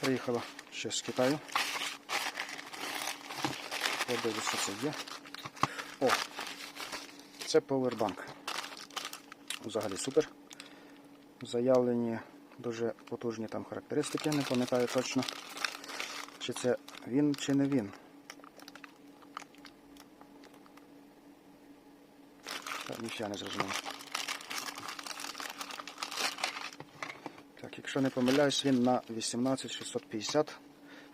Приїхала ще з Китаю. Подивлюсь, що це є. О! Це Powerbank. Взагалі супер. Заявлені дуже потужні там характеристики, не пам'ятаю точно. Чи це він, чи не він. Так, ніфіга не зрозумів. Так, якщо не помиляюсь, він на 18650.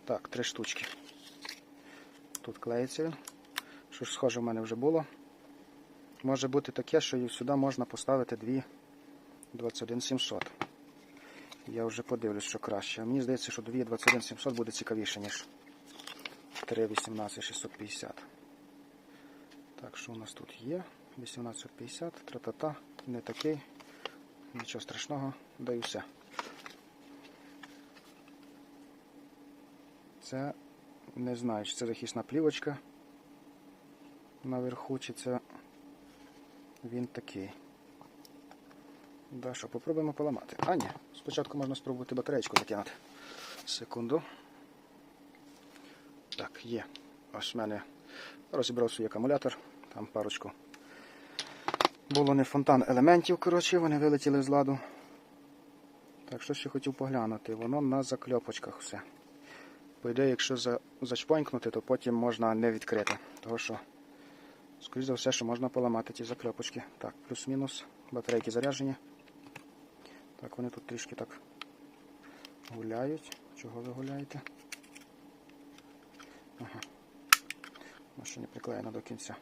Так, три штучки. Тут клеїться. Що ж схоже в мене вже було. Може бути таке, що сюди можна поставити дві 21700. Я вже подивлюсь, що краще. Мені здається, що дві 21700 буде цікавіше, ніж 3 18650. Так, що у нас тут є? 1850, тра-та-та, не такий. Нічого страшного, даю все. Це не знаю, чи це захисна плівочка наверху, чи це він такий. Да, що, попробуємо поламати. А, ні, спочатку можна спробувати батареєчку закинути. Секунду. Так, є. Ось в мене розібрав свій акумулятор, там парочку. Було не фонтан елементів, коротше, вони вилетіли з ладу. Так, що ще хотів поглянути, воно на закльопочках все. По ідеї, якщо за, зачпонькнути, то потім можна не відкрити. Того що, скоріш за все, що можна поламати ті закльопочки. Так, плюс-мінус, батарейки заряджені. Так, вони тут трішки так гуляють. Чого ви гуляєте? Ага. Ще не приклеєно до кінця.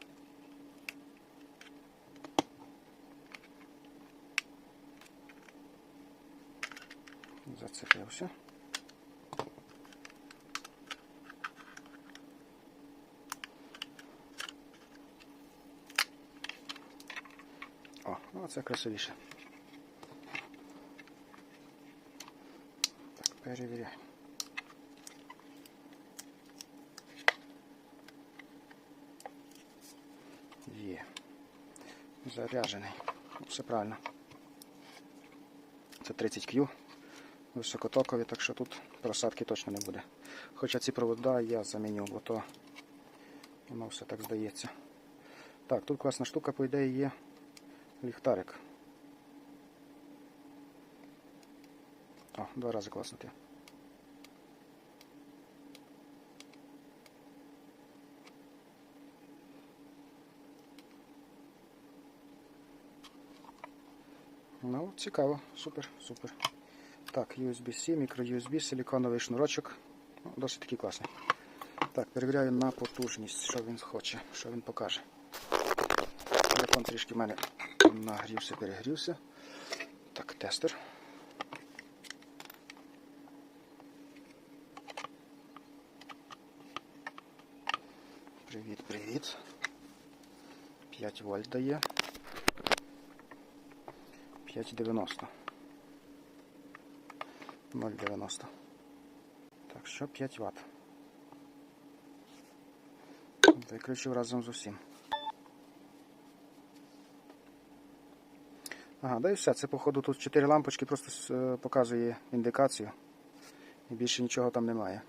Зацепився. О, ну це красивіше. Так, перевіряємо. Є. Заряджений. Все правильно. Це 30Q. Високотокові, так що тут просадки точно не буде. Хоча ці провода я заміню, бо то воно все так здається. Так, тут класна штука, по ідеї, є ліхтарик. О, два рази класнути. Ну, цікаво, супер, супер. Так, USB-C, мікро-USB, силіконовий шнурочок. Ну, досить такий класний. Так, перевіряю на потужність, що він хоче, що він покаже. Телефон трішки в мене нагрівся, перегрівся. Так, тестер. Привіт, привіт. 5 вольт дає. 5,90. 0,90. Так, що 5 Вт. Виключив разом з усім. Ага, да і все. Це, походу, тут 4 лампочки просто е, показує індикацію. І більше нічого там немає.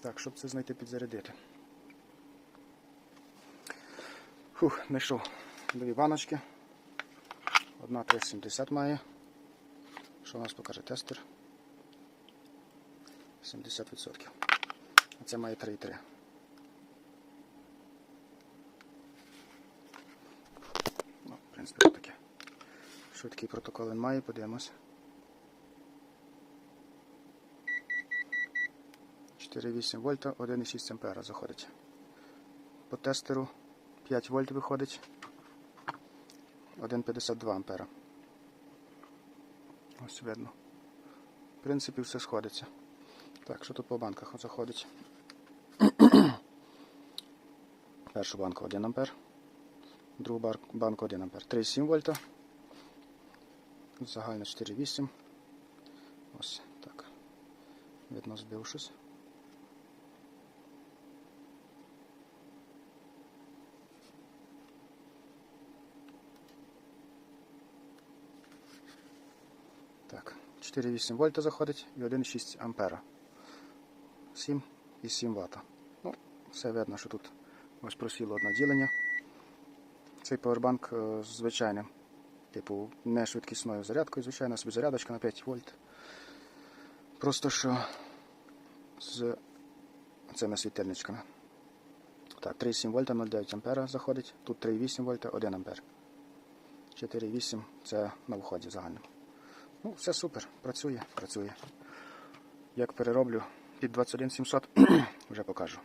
Так, щоб це знайти підзарядити. Фух, знайшов дві баночки. Одна 370 має. Що у нас покаже тестер? 70%. А це має 3,3. Ну, в принципі, таке. Швидкий протокол він має, подивимось. 4,8 вольта, 1,6 ампера заходить. По тестеру 5 вольт виходить. 1,52 ампера. Ось видно. В принципі, все сходиться. Так, що тут по банках заходить? Першу банку 1 ампер. Другу банку 1 ампер. 3,7 вольта. Загально 4,8. Ось так. Видно, збив щось. Так, 4,8 вольта заходить і 1,6 ампера. 7 і 7 Вт. Ну, все видно, що тут ось просіло одне ділення. Цей повербанк е, звичайним, типу, не швидкісною зарядкою, звичайно, собі зарядочка на 5 вольт. Просто що з цими світильничками. Так, 3,7 вольта 0,9 ампера заходить, тут 3,8 вольта 1 ампер. 4,8 це на вході загальному. Ну, все супер, працює, працює. Як перероблю під 21700, вже покажу.